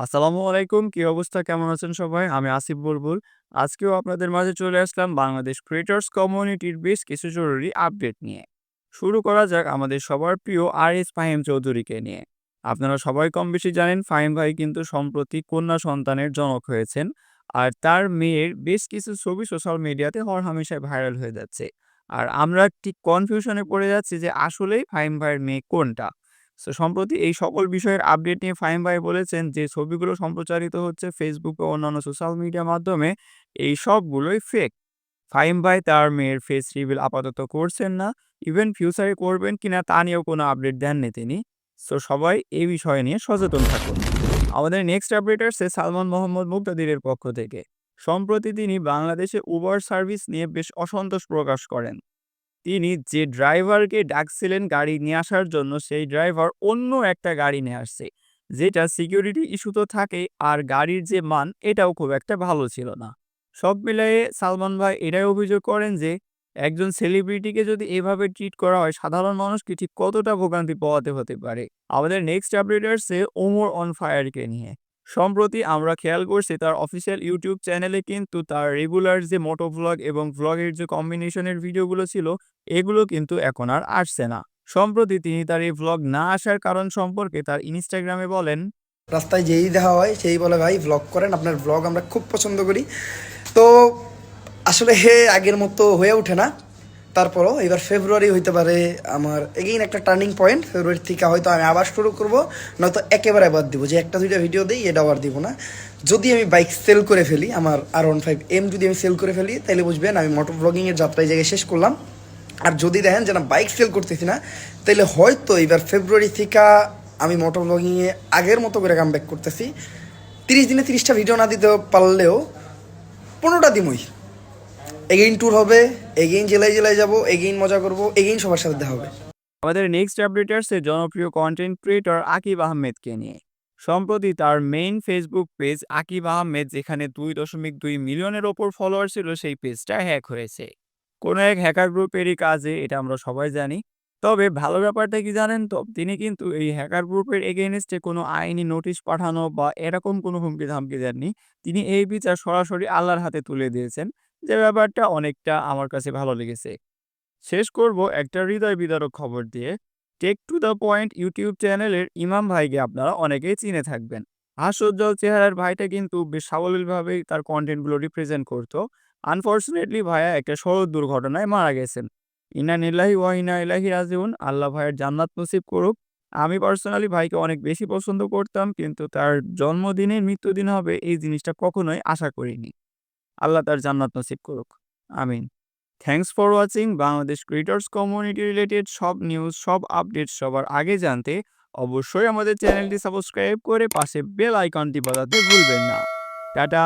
আসসালামু আলাইকুম। কি অবস্থা? কেমন আছেন সবাই? আমি আসিফ বুলবুল। আজকেও আপনাদের মাঝে চলে আসলাম বাংলাদেশ ক্রিয়েটরস কমিউনিটির বেশ কিছু জরুরি আপডেট নিয়ে। শুরু করা যাক আমাদের সবার প্রিয় আরএস ফাহিম চৌধুরীকে নিয়ে। আপনারা সবাই কম বেশি জানেন, ফাহিম ভাই কিন্তু সম্প্রতি কন্যা সন্তানের জনক হয়েছেন। আর তার মেয়ের বেশ কিছু ছবি সোশ্যাল মিডিয়াতে হরহামেশাই ভাইরাল হয়ে যাচ্ছে। আর আমরা ঠিক কনফিউশনে পড়ে যাচ্ছি যে আসলেই ফাহিম ভাইয়ের মেয়ে কোনটা? সো সম্প্রতি এই সকল বিষয়ের আপডেট নিয়ে ফাহিম ভাই বলেছেন যে, ছবিগুলো সম্প্রচারিত হচ্ছে ফেসবুক ও অন্যান্য সোশ্যাল মিডিয়ার মাধ্যমে এই সবগুলোই ফেক। ফাহিম ভাই তার মেয়ের ফেস রিভিল আপাতত করছেন না। ইভেন ফিউচারে করবেন কিনা তা নিয়েও কোনো আপডেট দেননি তিনি। সো সবাই এই বিষয় নিয়ে সচেতন থাকুন। আমাদের নেক্সট আপডেট আসছে সালমান মোহাম্মদ মুক্তাদিরের পক্ষ থেকে। সম্প্রতি তিনি বাংলাদেশে উবার সার্ভিস নিয়ে বেশ অসন্তোষ প্রকাশ করেন। তিনি যে ড্রাইভারকে ডাকছিলেন গাড়ি নিয়ে আসার জন্য, সেই ড্রাইভার অন্য একটা গাড়ি নিয়ে আসছে। যেটা সিকিউরিটি ইস্যু তো থাকেই, আর গাড়ির যে মান, এটাও খুব একটা ভালো ছিল না। সব মিলায়ে সালমান ভাই এটাই অভিযোগ করেন যে, একজন সেলিব্রিটিকে যদি এভাবে ট্রিট করা হয়, সাধারণ মানুষকে ঠিক কতটা ভোগান্তি পোহাতে হতে পারে। আমাদের নেক্সট আপডেট আসছে ওমর অন ফায়ারকে নিয়ে। সম্প্রতি আমরা খেয়াল করছি তার অফিসিয়াল ইউটিউব চ্যানেলে কিন্তু তার রেগুলার যে মোটো ভ্লগ এবং ভ্লগের যে কম্বিনেশনের ভিডিওগুলো ছিল, এগুলো কিন্তু এখন আর আসছে না। সম্প্রতি তিনি তার এই ভ্লগ না আসার কারণ সম্পর্কে তার ইনস্টাগ্রামে বলেন, রাস্তায় যেই দেখা হয়, সেই বলে, ভাই ভ্লগ করেন, আপনার ভ্লগ আমরা খুব পছন্দ করি তো আসলে হে আগের মতো হয়ে ওঠে না তারপরও এবার ফেব্রুয়ারি হইতে পারে আমার এগেইন একটা টার্নিং পয়েন্ট ফেব্রুয়ারি থেকে হয়তো আমি আবার শুরু করব, নয়তো একেবারে বাদ দিব, যে একটা দুইটা ভিডিও দিই এটা আবার দিব না। যদি আমি বাইক সেল করে ফেলি, আমার আর ওয়ান ফাইভ এম যদি আমি সেল করে ফেলি তাহলে বুঝবেন আমি মোটর ব্লগিংয়ের যাত্রা এই জায়গায় শেষ করলাম। আর যদি দেখেন যে না বাইক সেল করতেছি না তাহলে হয়তো এবার ফেব্রুয়ারি থেকে আমি মোটর ব্লগিংয়ে আগের মতো করে কাম ব্যাক করতেছি। তিরিশ দিনে তিরিশটা ভিডিও না দিতে পারলেও পনেরোটা দিমই। এগেইন ট্যুর হবে এগেইন জেলায় জেলায় যাব এগেইন মজা করব এগেইন সবার সাথে দেখা হবে আমাদের নেক্সট আপডেট আসছে জনপ্রিয় কন্টেন্ট ক্রিয়েটর আকিব আহমেদকে নিয়ে। সম্প্রতি তার main Facebook page Akib Ahmed, যেখানে দুই দশমিক দুই মিলিয়নের ওপর ফলোয়ার ছিল, সেই পেজটা হ্যাক হয়েছে। কোনো এক হ্যাকার গ্রুপেরই কাজে, এটা আমরা সবাই জানি। তবে ভালো ব্যাপারটা কি জানেন তো? তিনি কিন্তু এই হ্যাকার গ্রুপের এগেইনস্টে কোনো আইনি নোটিশ পাঠানো বা এরকম কোনো হুমকি-ধামকি দেননি। তিনি এই বিচার সরাসরি আল্লাহর হাতে তুলে দিয়েছেন। যে ব্যাপারটা অনেকটা আমার কাছে ভালো লেগেছে। শেষ করব একটা হৃদয় বিদারক খবর দিয়ে। Take to the Point YouTube চ্যানেলের ইমাম ভাইকে আপনারা অনেকেই চিনে থাকবেন। হাস্যোজ্জ্বল চেহারার ভাইটা কিন্তু বেশ সাবলীলভাবেই তার কন্টেন্টগুলো রিপ্রেজেন্ট করত। আনফরচুনেটলি ভাইয়া একটা সড়ক দুর্ঘটনায় মারা গেছেন। ইন্না লিল্লাহি ওয়া ইন্না ইলাইহি রাজিউন। আল্লাহ ভাইয়ের জান্নাত নসিব করুক। আমি পার্সোনালি ভাইকে অনেক বেশি পছন্দ করতাম, কিন্তু তার জন্মদিনে মৃত্যুদিন হবে এই জিনিসটা কখনোই আশা করিনি। আল্লাহ তার জান্নাত নসিব করুক। আমিন। Thanks for watching Bangladesh creators community related সব নিউজ, সব আপডেট সবার আগে জানতে অবশ্যই আমাদের চ্যানেলটি সাবস্ক্রাইব করে পাশে বেল আইকনটি বাজাতে ভুলবেন না। টাটা।